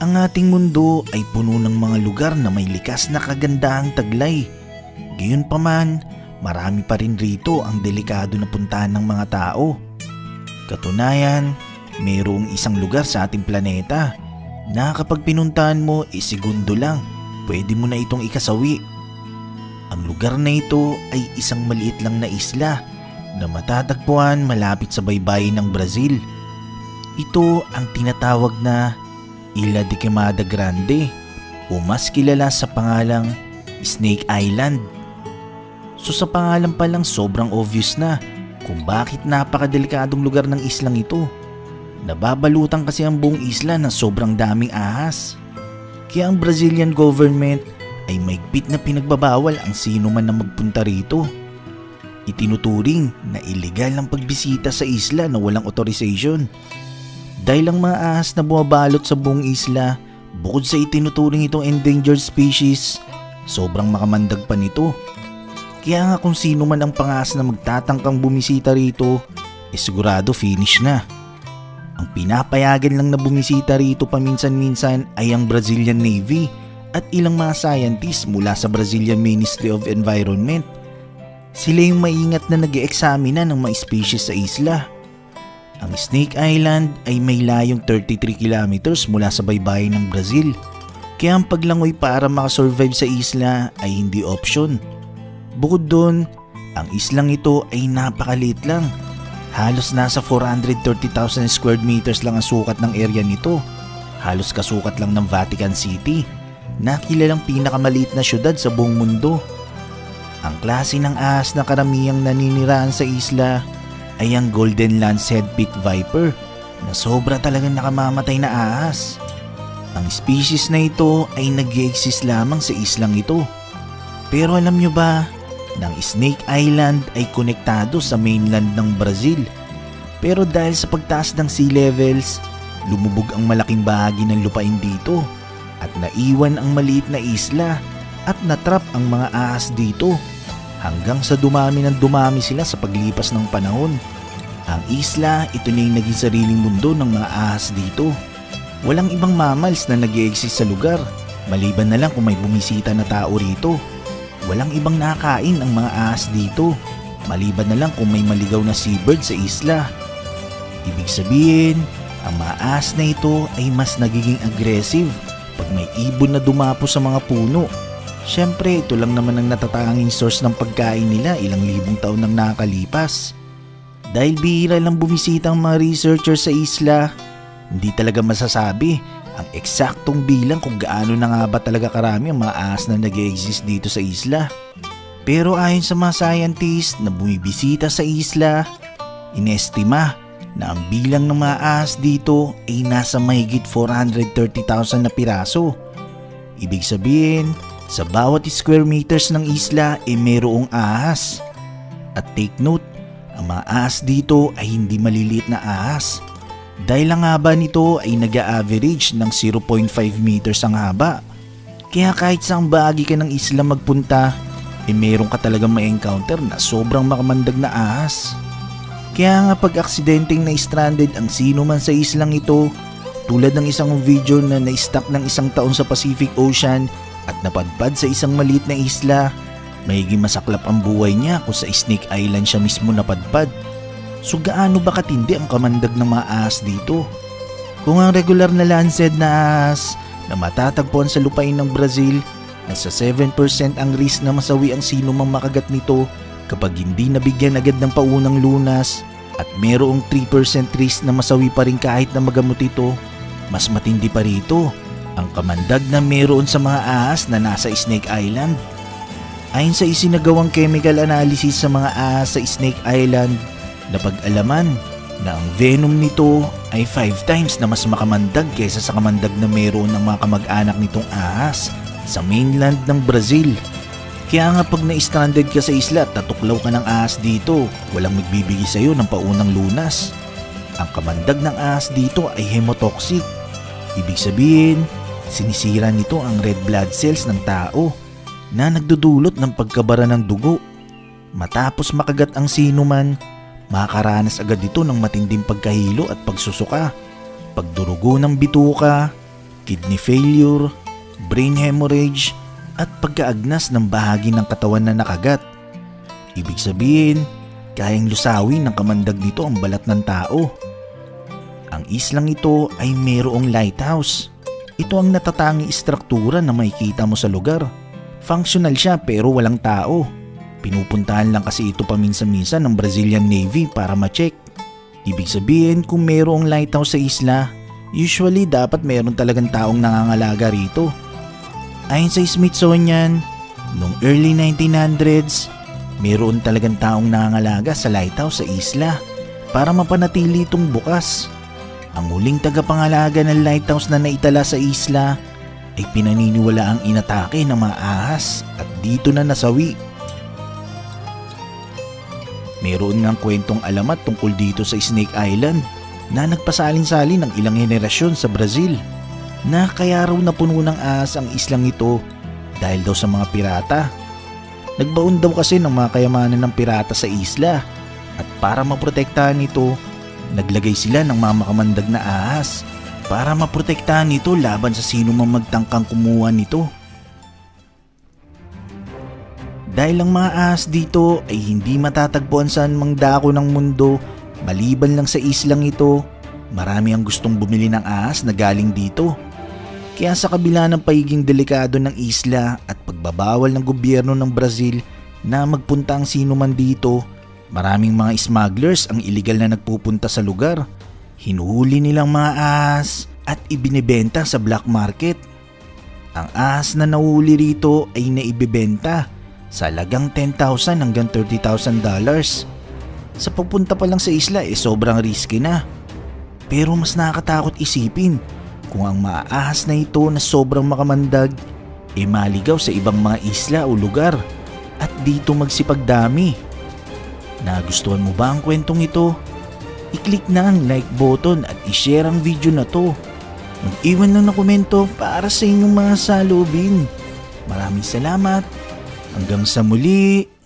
Ang ating mundo ay puno ng mga lugar na may likas na kagandahang taglay. Gayunpaman, marami pa rin rito ang delikado na puntahan ng mga tao. Katunayan, mayroong isang lugar sa ating planeta na kapag pinuntahan mo, segundo lang, pwede mo na itong ikasawi. Ang lugar na ito ay isang maliit lang na isla na matatagpuan malapit sa baybayin ng Brazil. Ito ang tinatawag na Isla de Quemada Grande o mas kilala sa pangalang Snake Island. So sa pangalan pa lang sobrang obvious na kung bakit napakadelikadong lugar ng islang ito. Nababalutan kasi ang buong isla ng sobrang daming ahas. Kaya ang Brazilian government ay maigpit na pinagbabawal ang sino man na magpunta rito. Itinuturing na illegal ang pagbisita sa isla na walang authorization. Dahil ang mga ahas na bumabalot sa buong isla, bukod sa itinuturing itong endangered species, sobrang makamandag pa nito. Kaya nga kung sino man ang pangas na magtatangkang bumisita rito, eh sigurado finish na. Ang pinapayagan lang na bumisita rito paminsan-minsan ay ang Brazilian Navy at ilang mga scientists mula sa Brazilian Ministry of Environment. Sila yung maingat na nag examina ng mga species sa isla. Ang Snake Island ay may layong 33 kilometers mula sa baybayin ng Brazil. Kaya ang paglangoy para makasurvive sa isla ay hindi option. Bukod doon, ang islang ito ay napakaliit lang. Halos nasa 430,000 square meters lang ang sukat ng area nito. Halos kasukat lang ng Vatican City, na kilalang pinakamaliit na syudad sa buong mundo. Ang klase ng ahas na karamihang naninirahan sa isla ay ang Golden Lancehead Pit Viper na sobra talagang nakamamatay na ahas. Ang species na ito ay nag exist lamang sa islang ito. Pero alam nyo ba, ng Snake Island ay konektado sa mainland ng Brazil. Pero dahil sa pagtaas ng sea levels, lumubog ang malaking bahagi ng lupain dito at naiwan ang maliit na isla at natrap ang mga ahas dito hanggang sa dumami ng dumami sila sa paglipas ng panahon. Ang isla, ito na yung naging sariling mundo ng mga ahas dito. Walang ibang mammals na nag exist sa lugar, maliban na lang kung may bumisita na tao rito. Walang ibang nakakain ang mga ahas dito, maliban na lang kung may maligaw na seabird sa isla. Ibig sabihin, ang mga ahas na ito ay mas nagiging aggressive pag may ibon na dumapo sa mga puno. Siyempre, ito lang naman ang natatanging source ng pagkain nila ilang libong taon nang nakakalipas. Dahil bihira lang bumisita ang mga researcher sa isla, hindi talaga masasabi ang eksaktong bilang kung gaano na nga ba talaga karami ang mga ahas na nag exist dito sa isla. Pero ayon sa mga scientists na bumibisita sa isla, inestima na ang bilang ng mga ahas dito ay nasa mahigit 430,000 na piraso. Ibig sabihin, sa bawat square meters ng isla ay mayroong ahas. At take note, ang mga ahas dito ay hindi maliliit na ahas. Dahil ang haba nito ay nag average ng 0.5 meters ang haba. Kaya kahit saang bahagi ka ng isla magpunta, eh meron ka talagang ma-encounter na sobrang makamandag na ahas. Kaya nga pag aksidenteng na-stranded ang sino man sa islang ito, tulad ng isang video na na-stuck ng isang taon sa Pacific Ocean at napadpad sa isang maliit na isla, Mayiging masaklap ang buhay niya kung sa Snake Island siya mismo napadpad. So gaano ba katindi ang kamandag ng mga ahas dito? Kung ang regular na lanced na ahas na matatagpuan sa lupain ng Brazil, nasa 7% ang risk na masawi ang sino mang makagat nito kapag hindi nabigyan agad ng paunang lunas at merong 3% risk na masawi pa rin kahit na magamot ito, mas matindi pa rito ang kamandag na meron sa mga ahas na nasa Snake Island. Ayon sa isinagawang chemical analysis sa mga ahas sa Snake Island, napag-alaman na ang venom nito ay 5 times na mas makamandag kaysa sa kamandag na meron ng mga kamag-anak nitong ahas sa mainland ng Brazil. Kaya nga pag na-stranded ka sa isla at natuklaw ka ng ahas dito, walang magbibigay sa iyo ng paunang lunas. Ang kamandag ng ahas dito ay hemotoxic. Ibig sabihin, sinisira nito ang red blood cells ng tao na nagdudulot ng pagkabara ng dugo. Matapos makagat ang sino man, makakaranas agad ito ng matinding pagkahilo at pagsusuka, pagdurugo ng bituka, kidney failure, brain hemorrhage, at pagkaagnas ng bahagi ng katawan na nakagat. Ibig sabihin, kayang lusawin ng kamandag nito ang balat ng tao. Ang islang ito ay mayroong lighthouse. Ito ang natatangi istruktura na makikita mo sa lugar. Functional siya pero walang tao. Pinupuntahan lang kasi ito paminsan-minsan ng Brazilian Navy para ma-check. Ibig sabihin kung mayroong lighthouse sa isla, usually dapat mayroon talagang taong nangangalaga rito. Ayon sa Smithsonian, noong early 1900s, mayroon talagang taong nangangalaga sa lighthouse sa isla para mapanatili itong bukas. Ang huling tagapangalaga ng lighthouse na naitala sa isla ay pinaniniwala ang inatake ng mga ahas at dito na nasawi. Meron ngang kwentong alamat tungkol dito sa Snake Island na nagpasalin-salin ng ilang henerasyon sa Brazil na kaya raw napuno ng ahas ang islang ito dahil daw sa mga pirata. Nagbaon daw kasi ng mga kayamanan ng pirata sa isla at para maprotektahan ito, naglagay sila ng mamakamandag na ahas para maprotektahan ito laban sa sino mang magtangkang kumuha nito. Dahil ang mga ahas dito ay hindi matatagpuan saan mang dako ng mundo, maliban lang sa islang ito, marami ang gustong bumili ng ahas na galing dito. Kaya sa kabila ng pagiging delikado ng isla at pagbabawal ng gobyerno ng Brazil na magpunta ang sino man dito, maraming mga smugglers ang iligal na nagpupunta sa lugar. Hinuhuli nilang mga ahas at ibinebenta sa black market. Ang ahas na nahuli rito ay naibebenta sa lagang 10,000 hanggang 30,000 dollars. Sa pagpunta pa lang sa isla eh sobrang risky na. Pero mas nakakatakot isipin kung ang maaahas na ito na sobrang makamandag e maligaw sa ibang mga isla o lugar at dito magsipagdami. Nagustuhan mo ba ang kwentong ito? I-click na ang like button at i-share ang video na to. Mag-iwan lang ng komento para sa inyong mga salubin. Maraming salamat. Hanggang sa muli.